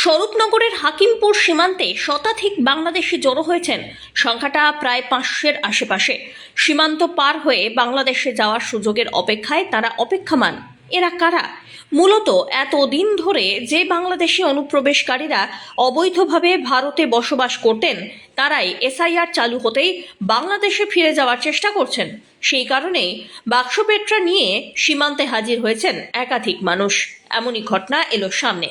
স্বরূপনগরের হাকিমপুর সীমান্তে শতাধিক বাংলাদেশি জড়ো হয়েছেন। সংখ্যাটা প্রায় পাঁচশের আশেপাশে। সীমান্ত পার হয়ে বাংলাদেশে যাওয়ার সুযোগের অপেক্ষায় তারা অপেক্ষমান। এরা কারা? মূলত এতদিন ধরে যে বাংলাদেশি অনুপ্রবেশকারীরা অবৈধভাবে ভারতে বসবাস করতেন, তারাই এসআইআর চালু হতেই বাংলাদেশে ফিরে যাওয়ার চেষ্টা করছেন। সেই কারণেই বাক্সপেট্রা নিয়ে সীমান্তে হাজির হয়েছেন একাধিক মানুষ। এমনই ঘটনা এলো সামনে।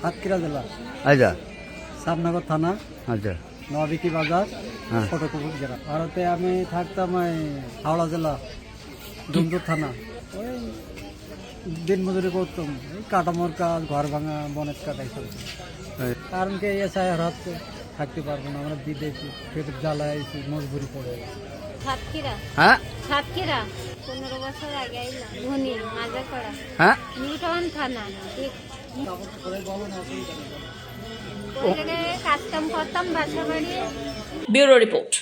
সাতক্ষীরা জেলা। আচ্ছা। সাবনগর থানা আচ্ছা। নবিকি বাজার হ্যাঁ। ফটোকুপুর জেলা। ভারতে আমি থাকতাম এই হাওড়া জেলা ডুমদুর থানা। ওই দিন মজুরি করতাম। এই কাটামোর কাজ ঘর ভাঙা বনের এইসব এই, কারণ কি এসআই হচ্ছে থাকতে পারব না আমরা বিদেশি পেটের জ্বালায় মজবুরি পড়ে সাতক্ষীরা? হ্যাঁ? সাতক্ষীরা? পনেরো বছর আগে আইলাম ধনী মাজা করা। হ্যাঁ? নিউ টাউন থানা ব্যুরো রিপোর্ট।